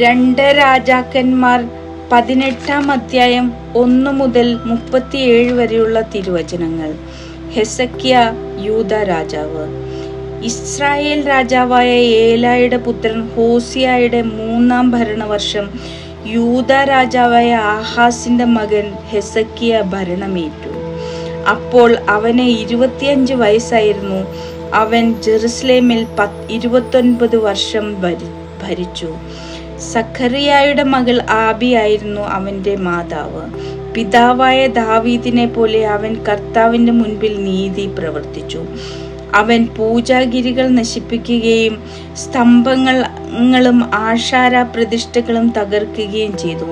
രണ്ട് രാജാക്കന്മാർ പതിനെട്ടാം അധ്യായം ഒന്ന് മുതൽ മുപ്പത്തിയേഴ് വരെയുള്ള തിരുവചനങ്ങൾ. ഹെസക്കിയ യൂത രാജാവ്. ഇസ്രായേൽ രാജാവായ ഏലായുടെ പുത്രൻ ഹോസിയായുടെ മൂന്നാം ഭരണവർഷം യൂത രാജാവായ ആഹാസിന്റെ മകൻ ഹെസക്കിയ ഭരണമേറ്റു. അപ്പോൾ അവന് ഇരുപത്തിയഞ്ച് വയസ്സായിരുന്നു. അവൻ ജെറുസലേമിൽ പത്ത് ഇരുപത്തൊൻപത് വർഷം ഭരി ഭരിച്ചു. സഖറിയായുടെ മകൾ ആബിയായിരുന്നു അവന്റെ മാതാവ്. പിതാവായ ദാവീദിനെ പോലെ അവൻ കർത്താവിന്റെ മുൻപിൽ നീതി പ്രവർത്തിച്ചു. അവൻ പൂജാഗിരികൾ നശിപ്പിക്കുകയും സ്തംഭങ്ങളും ആഷാര പ്രതിഷ്ഠകളും തകർക്കുകയും ചെയ്തു.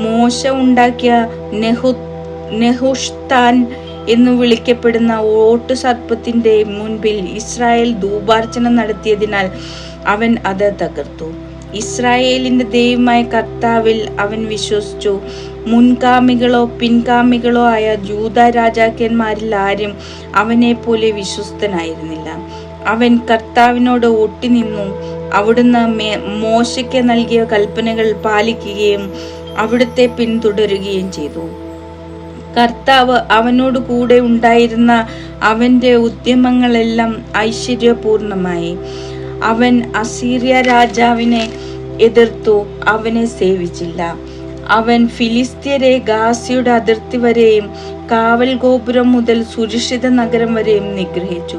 മോശ ഉണ്ടാക്കിയ നെഹു നെഹുഷ്താൻ എന്ന് വിളിക്കപ്പെടുന്ന ഓട്ടു സർപ്പത്തിന്റെ മുൻപിൽ ഇസ്രായേൽ ധൂപാർച്ചന നടത്തിയതിനാൽ അവൻ അത് തകർത്തു. ഇസ്രായേലിന്റെ ദൈവമായ കർത്താവിൽ അവൻ വിശ്വസിച്ചു. മുൻകാമികളോ പിൻകാമികളോ ആയ ജൂത രാജാക്കന്മാരിൽ ആരും അവനെ പോലെ വിശ്വസ്തനായിരുന്നില്ല. അവൻ കർത്താവിനോട് ഒട്ടിനിന്നു അവിടുന്ന് മേ- മോശയ്ക്ക് നൽകിയ കൽപ്പനകൾ പാലിക്കുകയും അവിടുത്തെ പിന്തുടരുകയും ചെയ്തു. കർത്താവ് അവനോട് കൂടെ ഉണ്ടായിരുന്ന അവന്റെ ഉദ്യമങ്ങളെല്ലാം ഐശ്വര്യപൂർണമായി. അവൻ അസീറിയ രാജാവിനെ എതിർത്തു അവനെ സേവിച്ചില്ല. അവൻ ഫിലിസ്തീയരെ ഗാസിയുടെ അതിർത്തി വരെയും കാവൽ ഗോപുരം മുതൽ സുരക്ഷിത നഗരം വരെയും നിഗ്രഹിച്ചു.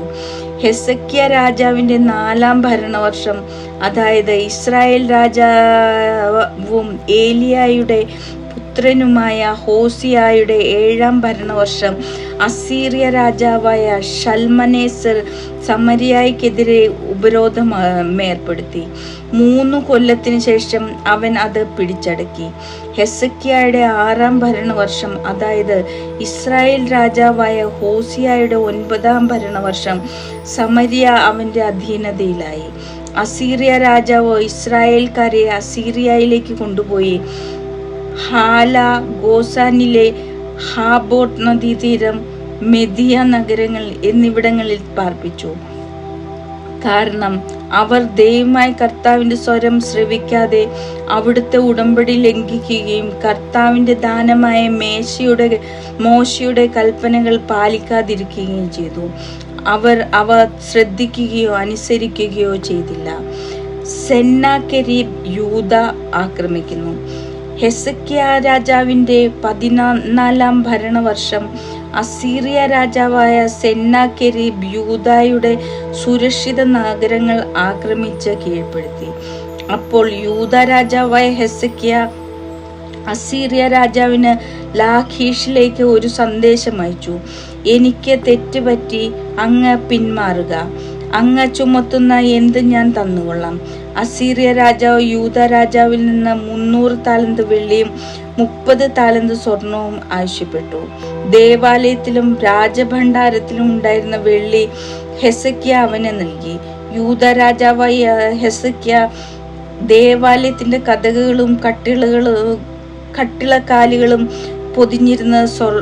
ഹെസക്കിയ രാജാവിന്റെ നാലാം ഭരണവർഷം അതായത് ഇസ്രായേൽ രാജാവും ഏലിയായുടെ പുത്രനുമായ ഹോസിയായുടെ ഏഴാം ഭരണവർഷം അസീറിയ രാജാവായ ഷൽമനേസർ സമരിയായിക്കെതിരെ ഉപരോധം ഏർപ്പെടുത്തി. മൂന്ന് കൊല്ലത്തിന് ശേഷം അവൻ അത് പിടിച്ചടക്കി. ഹെസക്കിയായുടെ ആറാം ഭരണവർഷം അതായത് ഇസ്രായേൽ രാജാവായ ഹോസിയായുടെ ഒൻപതാം ഭരണവർഷം സമരിയ അവന്റെ അധീനതയിലായി. അസീറിയ രാജാവ് ഇസ്രായേൽക്കാരെ അസീറിയയിലേക്ക് കൊണ്ടുപോയി. ഹാല ഗോസാനിലെ ഹാബോട്ട് നദീതീരം മെദിയ നഗരങ്ങൾ എന്നിവിടങ്ങളിൽ പാർപ്പിച്ചു. കാരണം അവർ ദൈവമായ കർത്താവിന്റെ സ്വരം ശ്രവിക്കാതെ അവിടുത്തെ ഉടമ്പടി ലംഘിക്കുകയും കർത്താവിന്റെ ദാനമായ മേശയുടെ മോശയുടെ കൽപ്പനകൾ പാലിക്കാതിരിക്കുകയും ചെയ്തു. അവർ അവ ശ്രദ്ധിക്കുകയോ അനുസരിക്കുകയോ ചെയ്തില്ല. സെന്നാകെരീബ് യൂത ആക്രമിക്കുന്നു. ഹെസക്കിയ രാജാവിന്റെ പതിനാലാം ഭരണവർഷം അസീറിയ രാജാവായ സെന്നാക്കെരി യൂതായുടെ സുരക്ഷിത നഗരങ്ങൾ ആക്രമിച്ച് കീഴ്പ്പെടുത്തി. അപ്പോൾ യൂത രാജാവായ ഹെസക്കിയ അസീറിയ രാജാവിന് ലാഖീഷിലേക്ക് ഒരു സന്ദേശം അയച്ചു. എനിക്ക് തെറ്റുപറ്റി അങ്ങ് പിന്മാറുക. അങ്ങ് ചുമത്തുന്ന എന്ത് ഞാൻ തന്നുകൊള്ളാം. അസീറിയ രാജാവ് യൂത രാജാവിൽ നിന്ന് മുന്നൂറ് താലന്ത് വെള്ളിയും മുപ്പത് താലന്ത് സ്വർണവും ആവശ്യപ്പെട്ടു. ദേവാലയത്തിലും രാജഭണ്ഡാരത്തിലും ഉണ്ടായിരുന്ന വെള്ളി ഹെസക്കിയ അവന് നൽകി. യൂത രാജാവായ ഹെസക്കിയ ദേവാലയത്തിന്റെ കഥകളും കട്ടിളകളും കട്ടിളക്കാലുകളും പൊതിഞ്ഞിരുന്ന സ്വർ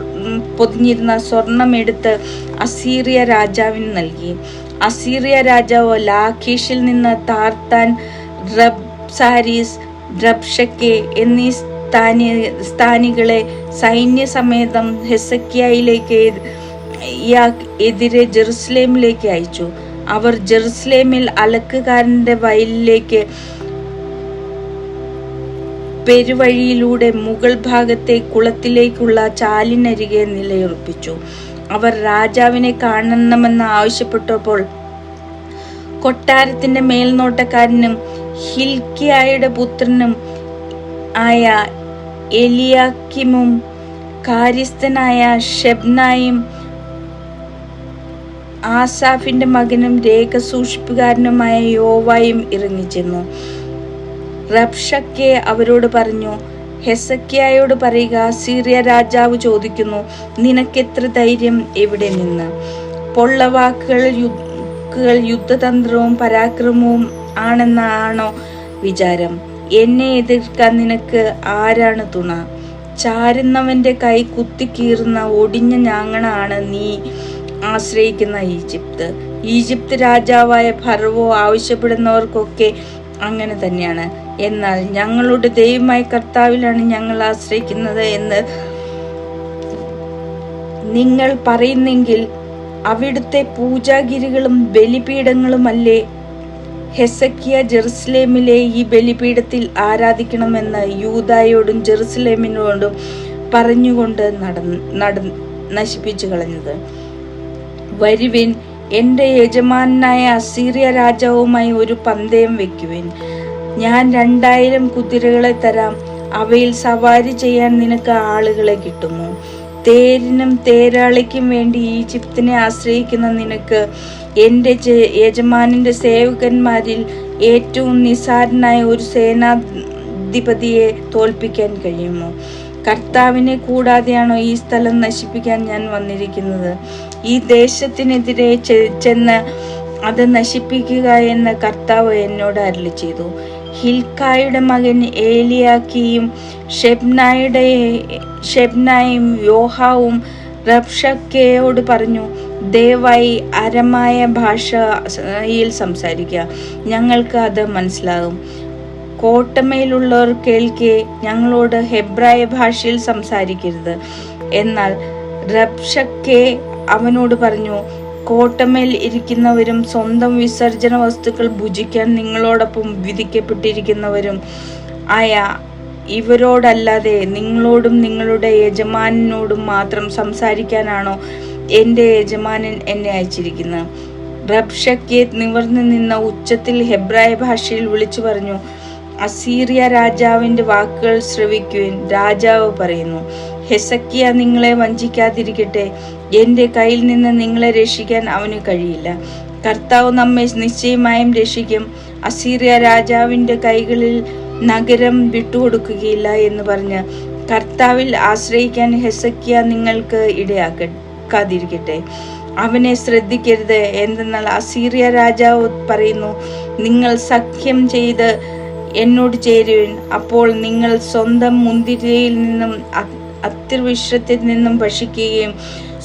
പൊതിഞ്ഞിരുന്ന സ്വർണമെടുത്ത് അസീറിയ രാജാവിന് നൽകി. അസീറിയ രാജാവ് ലാഖീഷിൽ നിന്ന് താർത്താൻ റബ്സാരീസ് റബ്ഷക്കെ എന്നീ സ്ഥാനി സ്ഥാനികളെ സൈന്യസമേതം ഹെസക്കിയയിലേക്ക് എതിരെ ജെറുസലേമിലേക്ക് അയച്ചു. അവർ ജെറുസലേമിൽ അലക്കുകാരന്റെ വയലിലേക്ക് പെരുവഴിയിലൂടെ മുകൾ ഭാഗത്തെ കുളത്തിലേക്കുള്ള ചാലിനരികെ നിലയുറപ്പിച്ചു. അവർ രാജാവിനെ കാണണമെന്ന് ആവശ്യപ്പെട്ടപ്പോൾ കൊട്ടാരത്തിന്റെ മേൽനോട്ടക്കാരനും ഹിൽക്കിയായുടെ പുത്രനും ആയ എലിയാക്കിമും കാര്യസ്ഥനായ ഷെബ്നായും ആസാഫിന്റെ മകനും രേഖ സൂക്ഷിപ്പുകാരനുമായ യോവായും ഇറങ്ങിച്ചെന്നു. റബ്ഷക്കെ അവരോട് പറഞ്ഞു ഹെസക്കിയായോട് പറയുക സീറിയ രാജാവ് ചോദിക്കുന്നു നിനക്കെത്ര ധൈര്യം എവിടെ നിന്ന്? പൊള്ളവാക്കുകൾ യുദ്ധ യുദ്ധതന്ത്രവും പരാക്രമവും ആണെന്നാണോ വിചാരം? എന്നെ എതിർക്കാൻ നിനക്ക് ആരാണ് തുണ? ചാരുന്നവന്റെ കൈ കുത്തിക്കീറുന്ന ഒടിഞ്ഞ ഞാങ്ങണാണ് നീ ആശ്രയിക്കുന്ന ഈജിപ്ത്. ഈജിപ്ത് രാജാവായ ഭർവോ ആവശ്യപ്പെടുന്നവർക്കൊക്കെ അങ്ങനെ തന്നെയാണ്. എന്നാൽ ഞങ്ങളുടെ ദൈവമായ കർത്താവിലാണ് ഞങ്ങൾ ആശ്രയിക്കുന്നത് എന്ന് നിങ്ങൾ പറയുന്നെങ്കിൽ അവിടുത്തെ പൂജാഗിരികളും ബലിപീഠങ്ങളുമല്ലേ? ഹെസക്കിയ ജെറുസലേമിലെ ഈ ബലിപീഠത്തിൽ ആരാധിക്കണമെന്ന് യൂതായോടും ജെറുസലേമിനോടും പറഞ്ഞുകൊണ്ട് നട നശിപ്പിച്ചു കളഞ്ഞത്. വരുവിൻ എന്റെ യജമാനായ അസീറിയ രാജാവുമായി ഒരു പന്തയം വെക്കുവിൻ. ഞാൻ രണ്ടായിരം കുതിരകളെ തരാം. അവയിൽ സവാരി ചെയ്യാൻ നിനക്ക് ആളുകളെ കിട്ടുമോ? തേരിനും തേരാളിക്കും വേണ്ടി ഈജിപ്തിനെ ആശ്രയിക്കുന്ന നിനക്ക് എന്റെ യജമാനിന്റെ സേവകന്മാരിൽ ഏറ്റവും നിസാരനായ ഒരു സേനാധിപതിയെ തോൽപ്പിക്കാൻ കഴിയുമോ? കർത്താവിനെ കൂടാതെയാണോ ഈ സ്ഥലം നശിപ്പിക്കാൻ ഞാൻ വന്നിരിക്കുന്നത്? ഈ ദേശത്തിനെതിരെ ചെന്ന് അത് നശിപ്പിക്കുക എന്ന് കർത്താവ് എന്നോട് അരളി ചെയ്തു ഹിൽക്കായുടെ മകൻ ഏലിയാക്കിയും ഷെബ്നായുടെ ഷെബ്നായും യോഹാവും റബ്ഷക്കയോട് പറഞ്ഞു ദയവായി അരമായ ഭാഷയിൽ സംസാരിക്കുക ഞങ്ങൾക്ക് അത് മനസ്സിലാകും. കോട്ടമയിലുള്ളവർ കേൾക്കെ ഞങ്ങളോട് ഹെബ്രായ ഭാഷയിൽ സംസാരിക്കരുത്. എന്നാൽ റബ്ഷക്കെ അവനോട് പറഞ്ഞു കോട്ടമേൽ ഇരിക്കുന്നവരും സ്വന്തം വിസർജന വസ്തുക്കൾ ഭുജിക്കാൻ നിങ്ങളോടൊപ്പം വിധിക്കപ്പെട്ടിരിക്കുന്നവരും ആയ ഇവരോടല്ലാതെ നിങ്ങളോടും നിങ്ങളുടെ യജമാനോടും മാത്രം സംസാരിക്കാനാണോ എന്റെ യജമാനൻ എന്നെ അയച്ചിരിക്കുന്നത്? റബ്ഷക്കെ നിവർന്നു നിന്ന ഉച്ചത്തിൽ ഹെബ്രായ ഭാഷയിൽ വിളിച്ചു പറഞ്ഞു അസീറിയ രാജാവിന്റെ വാക്കുകൾ ശ്രവിക്കുവിൻ. രാജാവ് പറയുന്നു ഹെസക്കിയ നിങ്ങളെ വഞ്ചിക്കാതിരിക്കട്ടെ. എന്റെ കയ്യിൽ നിന്ന് നിങ്ങളെ രക്ഷിക്കാൻ അവന് കഴിയില്ല. കർത്താവ് നമ്മെ നിശ്ചയമായും രക്ഷിക്കും. അസീറിയ രാജാവിന്റെ കൈകളിൽ നഗരം വിട്ടുകൊടുക്കുകയില്ല എന്ന് പറഞ്ഞ് കർത്താവിൽ ആശ്രയിക്കാൻ ഹെസക്കിയ നിങ്ങൾക്ക് ഇടയാക്കാതിരിക്കട്ടെ. അവനെ ശ്രദ്ധിക്കരുത് എന്തെന്നാൽ അസീറിയ രാജാവ് പറയുന്നു നിങ്ങൾ സഖ്യം ചെയ്ത് എന്നോട് ചേരുവിൻ. അപ്പോൾ നിങ്ങൾ സ്വന്തം മുന്തിരിയിൽ നിന്നും അ- നിന്നും ഭക്ഷിക്കുകയും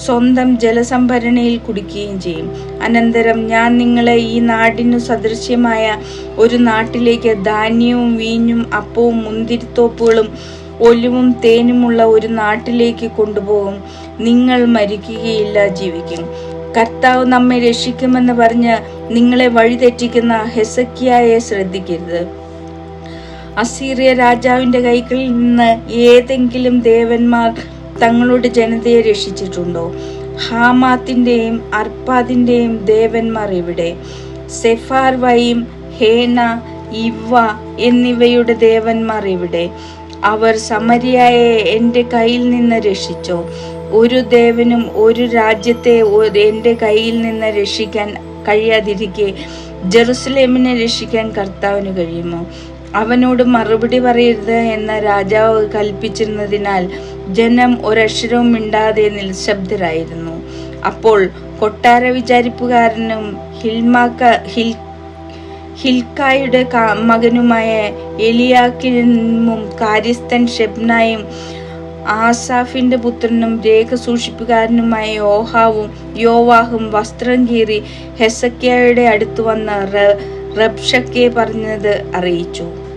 സ്വന്തം ജലസംഭരണിയിൽ കുടിക്കുകയും ചെയ്യും. അനന്തരം ഞാൻ നിങ്ങളെ ഈ നാടിനു സദൃശ്യമായ ഒരു നാട്ടിലേക്ക് ധാന്യവും വീഞ്ഞും അപ്പവും മുന്തിരിത്തോപ്പുകളും ഒലിവും തേനുമുള്ള ഒരു നാട്ടിലേക്ക് കൊണ്ടുപോകും. നിങ്ങൾ മരിക്കുകയില്ല ജീവിക്കും. കർത്താവ് നമ്മെ രക്ഷിക്കുമെന്ന് പറഞ്ഞ് നിങ്ങളെ വഴിതെറ്റിക്കുന്ന ഹെസക്കിയായെ ശ്രദ്ധിക്കരുത്. അസീറിയ രാജാവിന്റെ കൈകളിൽ നിന്ന് ഏതെങ്കിലും ദേവന്മാർ തങ്ങളുടെ ജനതയെ രക്ഷിച്ചിട്ടുണ്ടോ? ഹാമാത്തിന്റെയും അർപ്പാദിന്റെയും ദേവന്മാർ ഇവിടെ സെഫാർവയും ഹേന ഇവ എന്നിവയുടെ ദേവന്മാർ ഇവിടെ അവർ സമരിയായെ എന്റെ കയ്യിൽ നിന്ന് രക്ഷിച്ചോ? ഒരു ദേവനും ഒരു രാജ്യത്തെ എന്റെ കയ്യിൽ നിന്ന് രക്ഷിക്കാൻ കഴിയാതിരിക്കെ ജെറുസലേമിനെ രക്ഷിക്കാൻ കർത്താവിന് കഴിയുമോ? അവനോട് മറുപടി പറയരുത് എന്ന രാജാവ് കൽപ്പിച്ചിരുന്നതിനാൽ ജനം ഒരക്ഷരവും മിണ്ടാതെ നിശബ്ദരായിരുന്നു. അപ്പോൾ കൊട്ടാര വിചാരിപ്പുകാരനും ഹിൽമാക്ക ഹിൽ ഹിൽക്കായുടെ മകനുമായ എലിയാക്കിനും കാര്യസ്ഥൻ ഷെബ്നായും ആസാഫിന്റെ പുത്രനും രേഖ സൂക്ഷിപ്പുകാരനുമായ യോഹാവും യോവാഹും വസ്ത്രം കീറി ഹെസക്കിയയുടെ അടുത്ത് വന്ന് റബ്ഷക്കെ പറഞ്ഞത് അറിയിച്ചു.